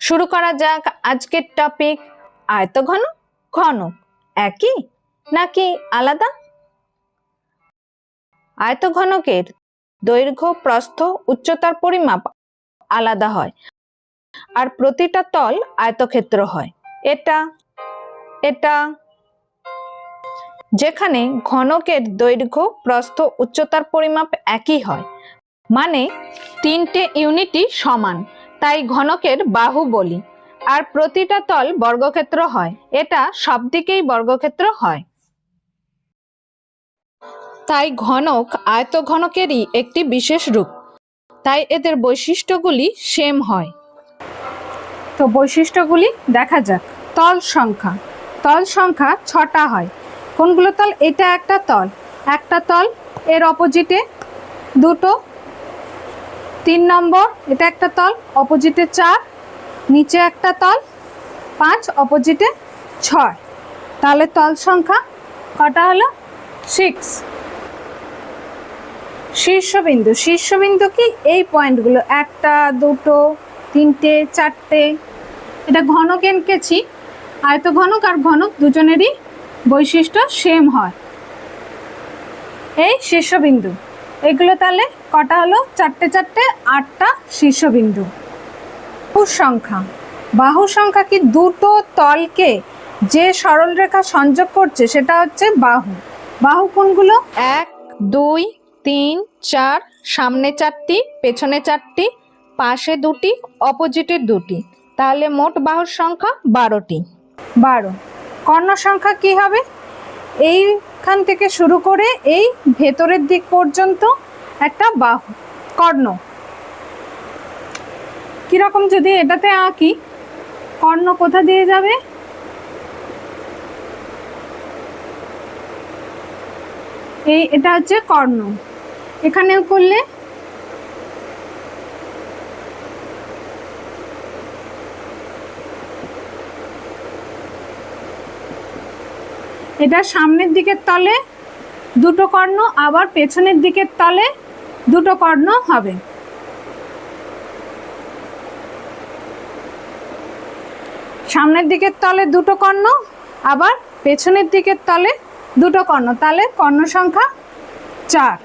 শুরু করা যাক আজকের টপিক আয়তঘন ঘনক একই নাকি আলাদা? আয়তঘনকের দৈর্ঘ্য, প্রস্থ, উচ্চতার পরিমাপ আলাদা হয় আর প্রতিটা তল আয়তক্ষেত্র হয়। এটা এটা। যেখানে ঘনকের দৈর্ঘ্য, প্রস্থ, উচ্চতার পরিমাপ একই হয়। মানে তিনটে ইউনিটই সমান। তাই ঘনকের বাহু বলি। আর প্রতিটা তল বর্গক্ষেত্র হয়। এটা সব দিকেই বর্গক্ষেত্র হয়। তাই ঘনক আয়ত ঘনকেরই একটি বিশেষ রূপ। তাই এদের বৈশিষ্ট্যগুলি সেম হয়। তো বৈশিষ্ট্যগুলি দেখা যাক। তল সংখ্যা। তল সংখ্যা ছটা হয়। কোনগুলো তল? এটা একটা তল। একটা তল এর অপোজিটে দুটো তিন নম্বর, এটা একটা তল অপোজিটে চার, নিচে একটা তল, পাঁচ অপোজিটে ছয়। তাহলে তল সংখ্যা কটা হলো? সিক্স শীর্ষবিন্দু শীর্ষবিন্দু কি? এই পয়েন্টগুলো, একটা, দুটো, তিনটে, চারটে। এটা ঘনক এঁকেছি আয়ত ঘনক আর ঘনক দুজনেরই বৈশিষ্ট্য সেম হয়। এই শীর্ষবিন্দু। এগুলো তাহলে কটা হলো? চারটে চারটে আটটা শীর্ষবিন্দু। বাহুর সংখ্যা। বাহু সংখ্যা কি দুটো তলকে যে সরলরেখা সংযোগ করছে সেটা হচ্ছে বাহু। বাহু কোনগুলো? এক দুই তিন চার সামনে চারটি পেছনে চারটি পাশে দুটি অপোজিটে দুটি। তাহলে মোট বাহুর সংখ্যা বারোটি। বারো। কর্ণ সংখ্যা কি হবে? এইখান থেকে শুরু করে এই ভেতরের দিক পর্যন্ত একটা বাহু, কর্ণ। কীরকম যদি এটাতে আঁকি, কর্ণ কোথা দিয়ে যাবে? এই, এটা হচ্ছে কর্ণ। এখানেও করলে এটা সামনের দিকের তলে, দুটো কর্ণ, আবার পেছনের দিকের তলে দুটো কর্ণ হবে। সামনের দিকের তলে দুটো কর্ণ, আবার পেছনের দিকের তলে দুটো কর্ণ। তাহলে কর্ণ সংখ্যা চার।